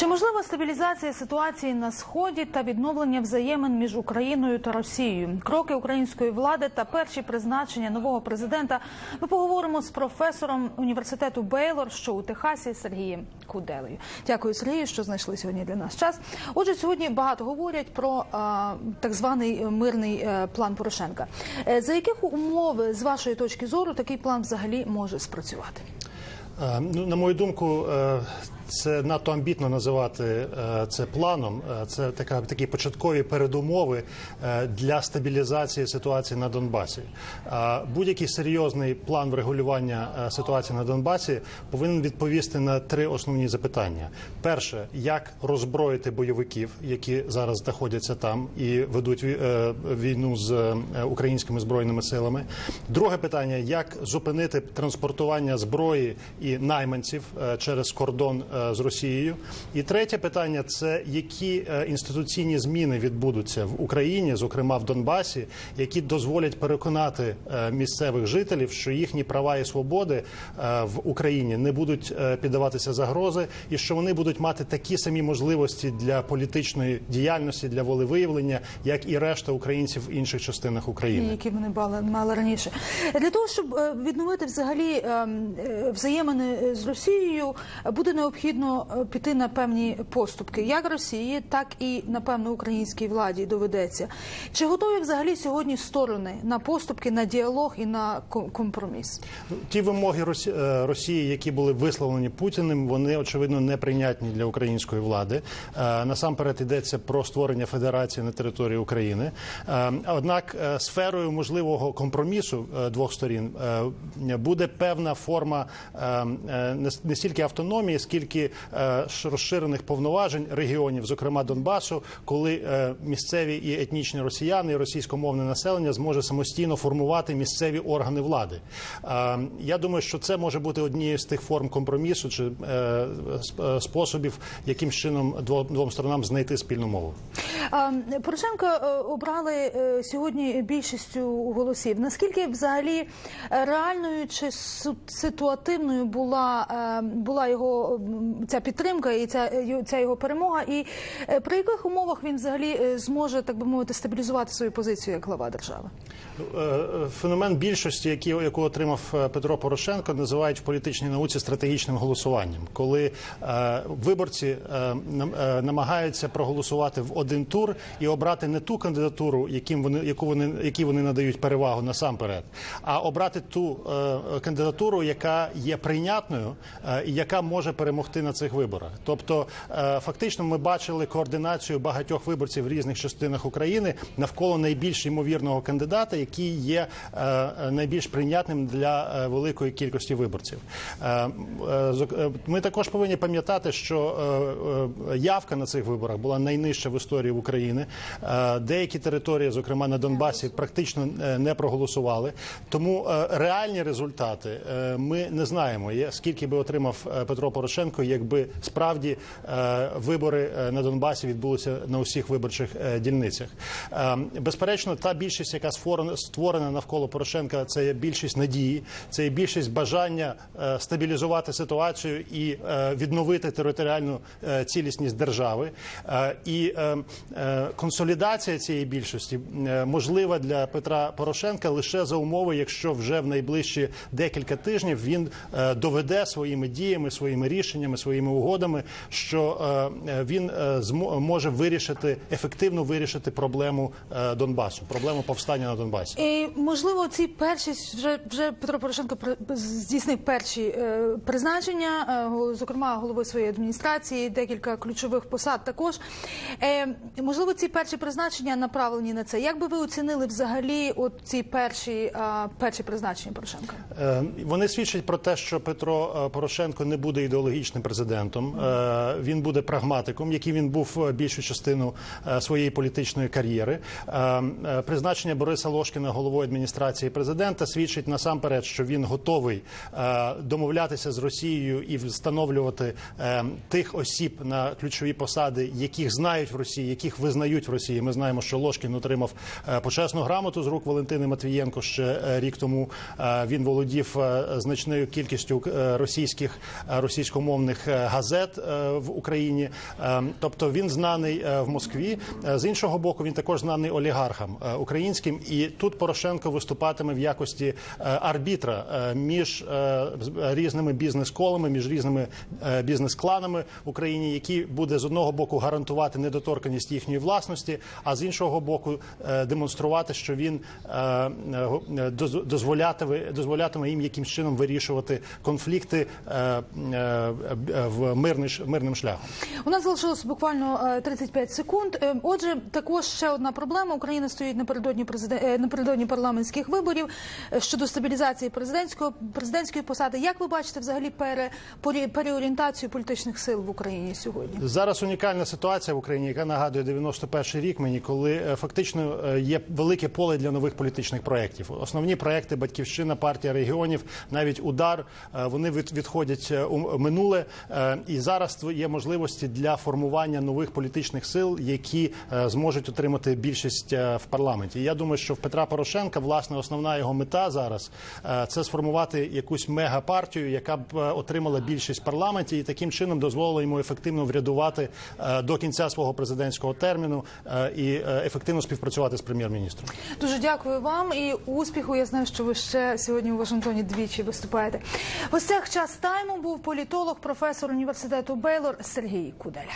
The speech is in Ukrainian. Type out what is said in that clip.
Чи можлива стабілізація ситуації на сході та відновлення взаємин між Україною та Росією? Кроки української влади та перші призначення нового президента. Ми поговоримо з професором університету Бейлор, що у Техасі, Сергієм Куделею. Дякую, Сергію, що знайшли сьогодні для нас час. Отже, сьогодні багато говорять про а, так званий мирний е, план Порошенка. Е, За яких умов, з вашої точки зору, такий план взагалі може спрацювати? Е, Ну, на мою думку, це надто амбітно називати е, це планом. Е, Це така такі початкові передумови е, для стабілізації ситуації на Донбасі. Будь-який серйозний план врегулювання ситуації на Донбасі повинен відповісти на три основні запитання: перше, як роззброїти бойовиків, які зараз знаходяться там і ведуть ві- війну з українськими збройними силами. Друге питання: як зупинити транспортування зброї і найманців через кордон з Росією. І третє питання це які е, інституційні зміни відбудуться в Україні, зокрема в Донбасі, які дозволять переконати е, місцевих жителів, що їхні права і свободи е, в Україні не будуть е, піддаватися загрози, і що вони будуть мати такі самі можливості для політичної діяльності, для волевиявлення, як і решта українців в інших частинах України. які вони мали, раніше. Для того, щоб е, відновити взагалі ем, е, взаємини з Росією, е, буде необхідно е, піти на певні поступки, як Росії, так і напевно українській владі доведеться. Чи готові взагалі сьогодні сторони на поступки, на діалог і на компроміс? Ті вимоги е, Росії, які були висловлені Путіним, вони очевидно неприйнятні для української влади. Е, Насамперед йдеться про створення федерації на території України. Однак сферою можливого компромісу двох сторін буде певна форма не стільки автономії, скільки е, розширених повноважень регіонів, зокрема Донбасу, коли е, місцеві і етнічні росіяни, і російськомовне населення зможе самостійно формувати місцеві органи влади. Е, Я думаю, що це може бути однією з тих форм компромісу чи сп- способів, яким чином двом сторонам знайти спільну мову. Порошенка е, обрали е, сьогодні більшістю голосів. Наскільки взагалі реальною чи ситуативною була, е, була його ця підтримка і ця, ця його перемога? І при яких умовах він взагалі зможе, так би мовити, стабілізувати свою позицію як глава держави? Е, Феномен більшості, який, яку отримав Петро Порошенко, називають в політичній науці стратегічним голосуванням, коли виборці намагаються проголосувати в один тур і обрати не ту кандидатуру, яким вони, яку вони, якій вони надають перевагу насамперед, а обрати ту е, кандидатуру, яка є прийнятною е, і яка може перемогти на цих виборах. Тобто, е, фактично, ми бачили координацію багатьох виборців в різних частинах України навколо найбільш ймовірного кандидата, який є е, найбільш прийнятним для е, великої кількості виборців. Е, е, е, Ми також повинні пам'ятати, що е, е, явка на цих виборах була найнижча в історії України. Е, Деякі території, зокрема на Донбасі, практично е, не проголосували. Тому е, реальні результати ми не знаємо. Скільки би отримав Петро Порошенко, якби справді вибори на Донбасі відбулися на усіх виборчих дільницях. Безперечно, та більшість, яка створена- навколо Порошенка, це є більшість надії, це є більшість бажання стабілізувати ситуацію і відновити територіальну цілісність держави. І консолідація цієї більшості е, можлива для Петра Порошенка лише за умови, якщо вже в найближчі декілька тижнів він е, доведе своїми діями, своїми рішеннями, своїми угодами, що е, е, він е, може вирішити ефективно вирішити проблему е, Донбасу, проблему повстання на Донбасі. І можливо, ці перші вже вже Петро Порошенко здійснив перші е, призначення, е, зокрема голови своєї адміністрації, декілька ключових посад. Також е, можливо, ці перші призначення направлені на це. Як би ви оцінили взагалі от ці перші перші призначення Порошенка? Е, Вони свідчать про те, що Петро е, Порошенко не буде ідеологічним президентом. Е, Він буде прагматиком, який він був більшу частину своєї політичної кар'єри. Призначення Бориса Лошкіна головою адміністрації президента свідчить насамперед, що він готовий домовлятися з Росією і встановлювати тих осіб на ключові посади, яких знають в Росії, яких визнають в Росії. Ми знаємо, що Лошкін отримав е, почесну грамоту з рук Валентини Матвієнко ще е, рік тому. Е, Він володів значною кількістю російських російськомовних газет в Україні. Тобто він знаний в Москві. З іншого боку, він також знаний олігархам українським. І тут Порошенко виступатиме в якості арбітра між різними бізнес-колами, між різними бізнес-кланами в Україні, які буде з одного боку гарантувати недоторканість їхньої власності, а з іншого боку е, демонструвати, що він е, е, доз- дозволятиме, дозволятиме їм якимсь чином вирішувати конфлікти в мирний мирним шляхом. У нас залишилось буквально е, 35 секунд. Отже, також ще одна проблема. Україна стоїть напередодні президен... е, напередодні парламентських виборів щодо стабілізації президентського президентської посади. Як ви бачите взагалі пере... переорієнтацію політичних сил в Україні сьогодні? Зараз унікальна ситуація в Україні, яка нагадує 91 рік мені, коли е, фактично е, є велике поле для нових політичних проєктів. Основні проєкти Батьківщина, партія регіонів, навіть удар е, вони відходять у минуле. І зараз є можливості для формування нових політичних сил, які зможуть отримати більшість в парламенті. Я думаю, що в Петра Порошенка власне основна його мета зараз це сформувати якусь мегапартію, яка б отримала більшість в парламенті, і таким чином дозволила йому ефективно врядувати до кінця свого президентського е, і е, ефективно співпрацювати з прем'єр-міністром. Дуже дякую вам і успіху. Я знаю, що ви ще сьогодні у Вашингтоні двічі виступаєте. В гостях час тайму був політолог, професор університету Бейлор Сергій Куделя.